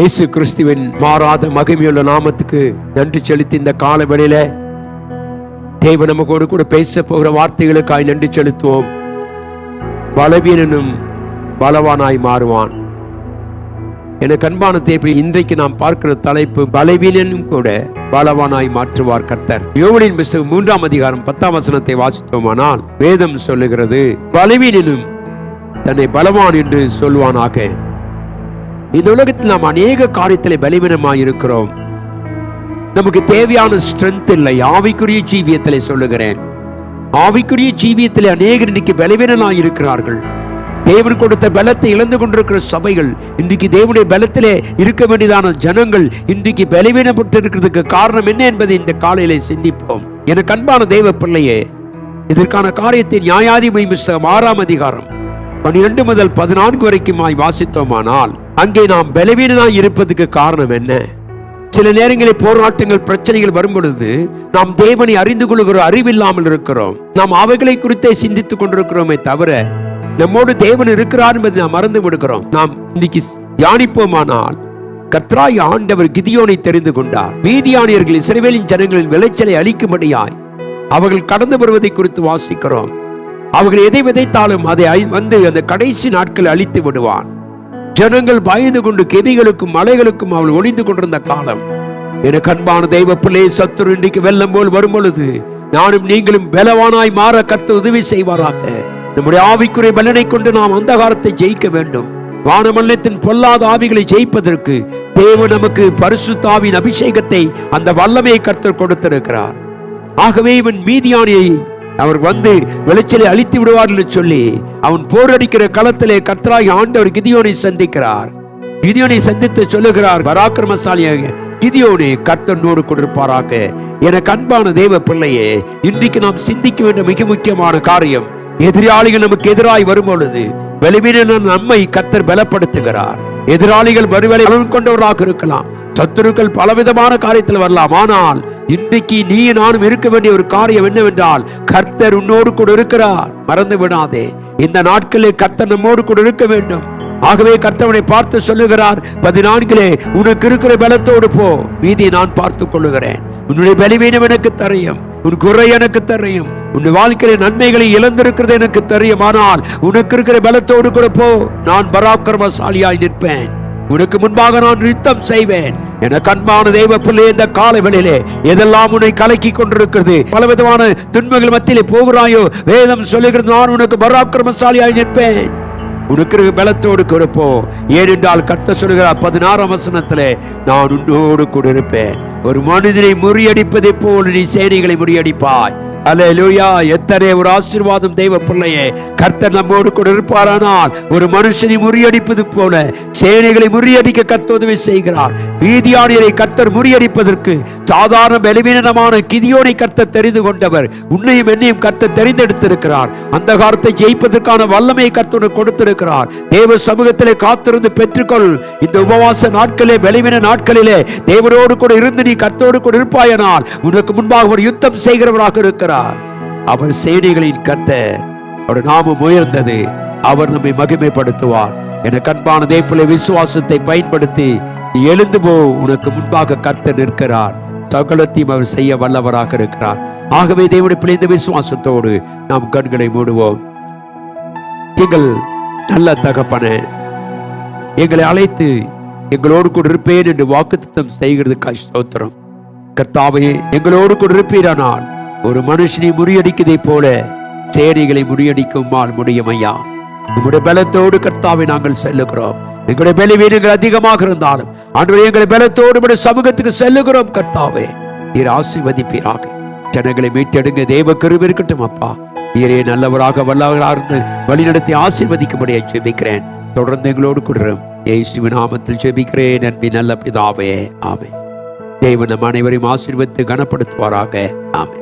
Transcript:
இயேசு கிறிஸ்துவின் மாறாத மகிமையுள்ள நாமத்துக்கு நன்றி செலுத்தி இந்த கால வேளையில தேவ நமக்கோடு கூட பேச போகிற வார்த்தைகளுக்காய் நன்றி செலுத்துவோம். பலவீனனும் பலவானாய் மாறுவான். எனக்கு அன்பான தேவை இன்றைக்கு நாம் பார்க்கிற தலைப்பு பலவீனனும் கூட பலவானாய் மாற்றுவார் கர்த்தர். யோவனின் புஸ்தகம் மூன்றாம் அதிகாரம் பத்தாம் வசனத்தை வாசித்தோமானால் வேதம் சொல்லுகிறது பலவீனனும் தன்னை பலவான் என்று சொல்வானாக. இந்த உலகத்தில் நாம் அநேக காரியத்தில் பலவீனமாய் இருக்கிறோம் நமக்கு தேவையான ஸ்ட்ரென்த் இல்லை. ஆவிக்குரிய ஜீவியத்திலே சொல்லுகிறேன். ஆவிக்குரிய ஜீவியத்தில் அநேகர் இன்னைக்கு பலவீனனாய் இருக்கிறார்கள் தேவன் கொடுத்த பலத்தை இழந்து கொண்டிருக்கிற சபைகள் இன்றைக்கு தேவனுடைய பலத்திலே இருக்க வேண்டியதான ஜனங்கள் இன்றைக்கு பலவீனப்பட்டு இருக்கிறதுக்கு காரணம் என்ன என்பதை இந்த காலையிலே சிந்திப்போம். எனக்கு கண்பான தேவ பிள்ளையே இதற்கான காரியத்தை நியாயாதிபதி புஸ்தகம் ஆறாம் அதிகாரம் பனிரெண்டு முதல் பதினான்கு வரைக்குமாய் வாசித்தோமானால் அங்கே நாம் பலவீனனாய் இருப்பதற்கு காரணம் என்ன? சில நேரங்களில் போராட்டங்கள் பிரச்சனைகள் வரும் பொழுது நாம் தேவனை அறிந்து கொள்கிற அறிவில்லாமல் இருக்கிறோம். நாம் அவைகளை குறித்தே சிந்தித்துக் கொண்டிருக்கிறோமே தவிர நம்மோடு தேவன் இருக்கிறார் என்பதை நாம் மறந்து விடுகிறோம். நாம் இன்னைக்கு தியானிப்போமானால் கத்ராய் ஆண்டவர் கிதியோனை தெரிந்து கொண்டார். மீதியானியர்கள் இஸ்ரவேலின் ஜனங்களின் விளைச்சலை அளிக்கும்படியாய் அவர்கள் கடந்து வருவதை குறித்து வாசிக்கிறோம். அவர்கள் எதை விதைத்தாலும் அதை வந்து அந்த கடைசி நாட்கள் அழித்து விடுவான். ஜனங்கள் பயந்து கொண்டு கெபிகளுக்கும் மலைகளுக்கும் அவள் ஒளிந்து கொண்டிருந்த காலம். எனக்கு அன்பான தெய்வ பிள்ளை சத்துரு இன்றைக்கு வெள்ளம் போல் வரும் பொழுது நானும் நீங்களும் பலவானாய் மாற கத்து உதவி செய்வாராக. நம்முடைய ஆவிக்குறை பலனை கொண்டு நாம் அந்தகாரத்தை ஜெயிக்க வேண்டும். வானமல்லத்தின் பொல்லாத ஆவிகளை ஜெயிப்பதற்கு தேவ நமக்கு பரிசுத்தாவின் அபிஷேகத்தை அந்த வல்லமையை கர்த்தர் கொடுத்திருக்கிறார். ஆகவே இவன் மீதியானியை அவர் வந்து விளைச்சலை அழித்து விடுவார் என்று சொல்லி அவன் போரடிக்கிற களத்திலே கத்தராகி ஆண்டவர் கிதியோனை சந்திக்கிறார். கிதியோனை சந்தித்து சொல்லுகிறார் பராக்கிரமசாலியாக கிதியோனே கர்த்தனோடு கொண்டிருப்பாராக எனக்கு அன்பான தேவ பிள்ளையே இன்றைக்கு நாம் சிந்திக்க வேண்டிய மிக முக்கியமான காரியம் எதிராளிகள் நமக்கு எதிராய் வரும் பொழுது பலவீன நம்மை கர்த்தர் பலப்படுத்துகிறார். எதிராளிகள் ஒருவேளை கொண்டவராக இருக்கலாம். சத்துருக்கள் பலவிதமான காரியத்தில் வரலாம். ஆனால் இன்றைக்கு நீ நானும் இருக்க வேண்டிய ஒரு காரியம் என்னவென்றால் கர்த்தர் உன்னோடு கூட இருக்கிறார். மறந்து விடாதே. இந்த நாட்களில் கர்த்தர் நம்மோடு கூட இருக்க வேண்டும். ஆகவே கர்த்தவனை பார்த்து சொல்லுகிறார் பதினான்கிலே உனக்கு இருக்கிற பலத்தோடு போ. மீதி நான் பார்த்துக் கொள்ளுகிறேன். உன்னுடைய பலவீனம் எனக்கு தரையும். உன் குறை எனக்கு தெரியும். உன் வாழ்க்கையில நன்மைகளை இழந்திருக்கிறது எனக்கு தெரியும் ஆனால் உனக்கு இருக்கிற பலத்தோடு கூட போ. நான் பராக்கிரமசாலியாய் நிற்பேன். உனக்கு முன்பாக நான் நிறுத்தம் செய்வேன். என கண்பான தெய்வ பிள்ளை இந்த காலவெளியிலே எதெல்லாம் உன்னை கலக்கி கொண்டிருக்கிறது? பலவிதமான துன்பங்கள் மத்தியிலே போகிறாயோ? வேதம் சொல்லுகிறது நான் உனக்கு பராக்கிரமசாலியாய் நிற்பேன். உனக்கு பலத்தோடு கொடுப்போம் ஏனென்றால் கட்ட சொல்கிறார் பதினாறாம் வசனத்திலே நான் உன்னோடு கூட இருப்பேன். ஒரு மனிதனை முறியடிப்பதை போல் நீ சேனைகளை முறியடிப்பாய். அலையலூயா எத்தனை ஒரு ஆசீர்வாதம் தெய்வ பிள்ளையே. கர்த்தர் நம்மோடு கூட இருப்பாரானால் ஒரு மனுஷனை முறியடிப்பது போல சேனைகளை முறியடிக்க கர்த்தர் உதவி செய்கிறார். வீதியானியரை கர்த்தர் முறியடிப்பதற்கு சாதாரண பலவீனமான கிதியோனை கர்த்தர் தெரிந்து கொண்டவர் உன்னையும் என்னையும் கர்த்தர் தெரிந்தெடுத்திருக்கிறார். அந்த காலத்தை ஜெயிப்பதற்கான வல்லமையை கர்த்தர் கொடுத்திருக்கிறார். தேவ சமூகத்திலே காத்திருந்து பெற்றுக்கொள். இந்த உபவாச நாட்களே பலவீன நாட்களிலே தேவனோடு கூட இருந்து நீ கர்த்தோடு கூட இருப்பாயனால் உனக்கு முன்பாக ஒரு யுத்தம் செய்கிறவராக இருக்கிறார். இருக்கிறார் அவர் சேனைகளின் கத்த அவர் நாமம் உயர்ந்தது. அவர் நம்மை மகிமைப்படுத்துவார். என கண்பான தேப்பிலை விசுவாசத்தை பயன்படுத்தி எழுந்து போ. உனக்கு முன்பாக கத்த நிற்கிறார். சகலத்தையும் அவர் செய்ய வல்லவராக இருக்கிறார். ஆகவே தேவனை பிழைந்த விசுவாசத்தோடு நாம் கண்களை மூடுவோம். எங்கள் நல்ல தகப்பன எங்களை அழைத்து எங்களோடு கூட இருப்பேன் என்று வாக்குத்தத்தம் செய்கிறது ஸ்தோத்திரம். கர்த்தாவே எங்களோடு கூட இருப்பீரானால் ஒரு மனுஷனை முறியடிக்கதை போல சேனைகளை முறியடிக்குமால் முடியும் ஐயா உங்களுடைய பலத்தோடு கர்த்தாவை நாங்கள் செல்லுகிறோம். எங்களுடைய பலவீனங்கள் அதிகமாக இருந்தாலும் அன்று எங்களை பலத்தோடு சமூகத்துக்கு செல்லுகிறோம் கர்த்தாவே. நீர் ஆசீர்வதிப்பீராக. ஜனங்களை மீட்டெடுங்க தேவ கருவி இருக்கட்டும் அப்பா. நீரே நல்லவராக வல்லவராக இருந்து வழிநடத்தி ஆசீர்வதிக்கும்படியாக ஜெபிக்கிறேன். தொடர்ந்து எங்களோடு கொடுறோம் இயேசுவின் நாமத்தில் ஜெபிக்கிறேன் அன்பின் நல்ல பிதாவே. ஆமே தேவன் நம் அனைவரையும் ஆசீர்வதித்து கனப்படுத்துவாராக. ஆமே